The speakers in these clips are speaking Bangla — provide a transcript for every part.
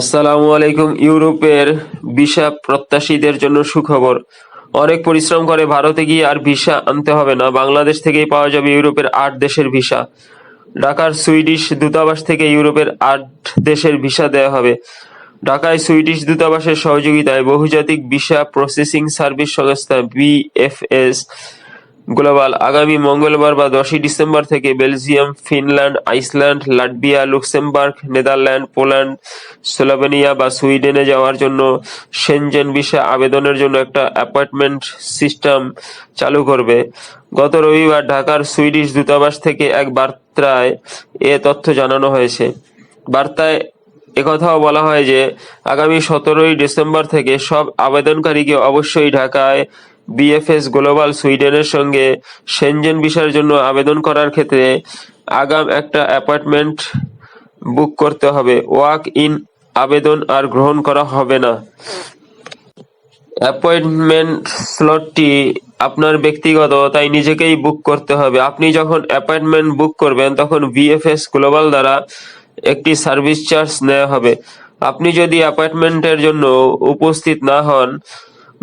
আসসালামু আলাইকুম, ইউরোপের ভিসা প্রত্যাশীদের জন্য সুখবর। অনেক পরিশ্রম করে ভারতে গিয়ে আর ভিসা আনতে হবে না। বাংলাদেশ থেকেই পাওয়া যাবে ইউরোপের আট দেশের ভিসা। ঢাকার সুইডিশ দূতাবাস থেকে ইউরোপের আট দেশের ভিসা দেওয়া হবে। ঢাকায় সুইডিশ দূতাবাসের সহযোগিতায় বহুজাতিক ভিসা প্রসেসিং সার্ভিস সংস্থা বিএফএস গ্লোবাল আগামী মঙ্গলবার বা দশই ডিসেম্বর থেকে Belgium, Finland, Iceland, Latvia, Luxembourg, Netherland, Poland, Slovenia বা সুইডেনে যাওয়ার জন্য সেনজেন ভিসা আবেদনের জন্য একটা অ্যাপয়েন্টমেন্ট সিস্টেম চালু করবে। গত রবিবার ঢাকার সুইডিশ দূতাবাস থেকে এক বার্তায় এ তথ্য জানানো হয়েছে। বার্তায় একথাও বলা হয় যে, আগামী সতেরোই ডিসেম্বর থেকে সব আবেদনকারীকে অবশ্যই ঢাকায় বিএফএস গ্লোবাল সুইডেনের সঙ্গে সেনজেন ভিসার জন্য আবেদন করার ক্ষেত্রে আগাম একটা অ্যাপয়েন্টমেন্ট বুক করতে হবে। ওয়াক ইন আবেদন আর গ্রহণ করা হবে না। অ্যাপয়েন্টমেন্ট স্লটটি আপনার ব্যক্তিগত, তাই নিজেকেই বুক করতে হবে। আপনি যখন অ্যাপয়েন্টমেন্ট বুক করবেন, তখন ভিএফএস গ্লোবাল দ্বারা একটি সার্ভিস চার্জ নেওয়া হবে। আপনি যদি অ্যাপয়েন্টমেন্টের জন্য উপস্থিত না হন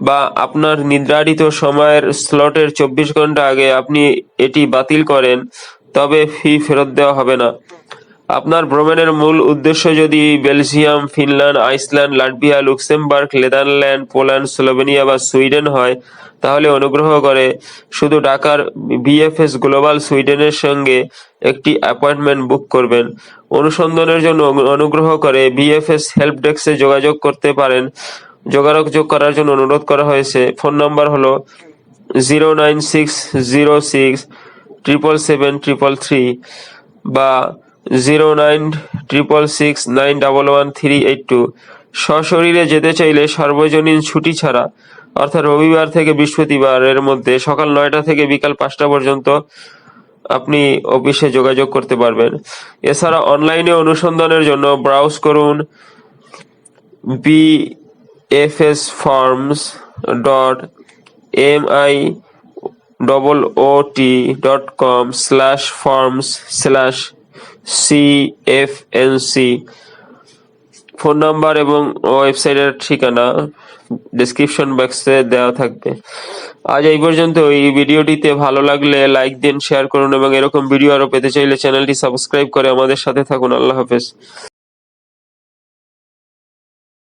বা আপনার নির্ধারিত সময়ের স্লটের চব্বিশ ঘণ্টা আগে আপনি এটি বাতিল করেন, তবে ফি ফেরত দেওয়া হবে না। আপনার ভ্রমণের মূল উদ্দেশ্য যদি Belgium, Finland, Iceland, Latvia, Luxembourg, Netherland, Poland, Slovenia বা সুইডেন হয়, তাহলে অনুগ্রহ করে শুধু ঢাকার বিএফএস গ্লোবাল সুইডেনের সঙ্গে একটি অ্যাপয়েন্টমেন্ট বুক করবেন। অনুসন্ধানের জন্য অনুগ্রহ করে বিএফএস হেল্প ডেস্কে যোগাযোগ করতে পারেন। যোগাযোগ করার জন্য অনুরোধ করা হয়েছে। ফোন নাম্বার হলো zero nine six zero six triple seven triple three বা zero nine triple six nine double one three eight two. সশরীরে যেতে চাইলে সর্বজনীন ছুটি ছাড়া, অর্থাৎ রবিবার থেকে বৃহস্পতিবারের মধ্যে সকাল নয়টা থেকে বিকাল পাঁচটা পর্যন্ত আপনি অফিসে যোগাযোগ করতে পারবেন। এছাড়া অনলাইনে অনুসন্ধানের জন্য ব্রাউজ করুন। বিএফএস সি ফোন নাম্বার এবং ওয়েবসাইটের ঠিকানা ডেসক্রিপশন বক্সে দেওয়া থাকবে। আজ এই পর্যন্ত। এই ভিডিওটিতে ভালো লাগলে লাইক দিন শেয়ার করুন এবং এরকম ভিডিও আরও পেতে চাইলে চ্যানেলটি সাবস্ক্রাইব করে আমাদের সাথে থাকুন। আল্লাহ হাফেজ।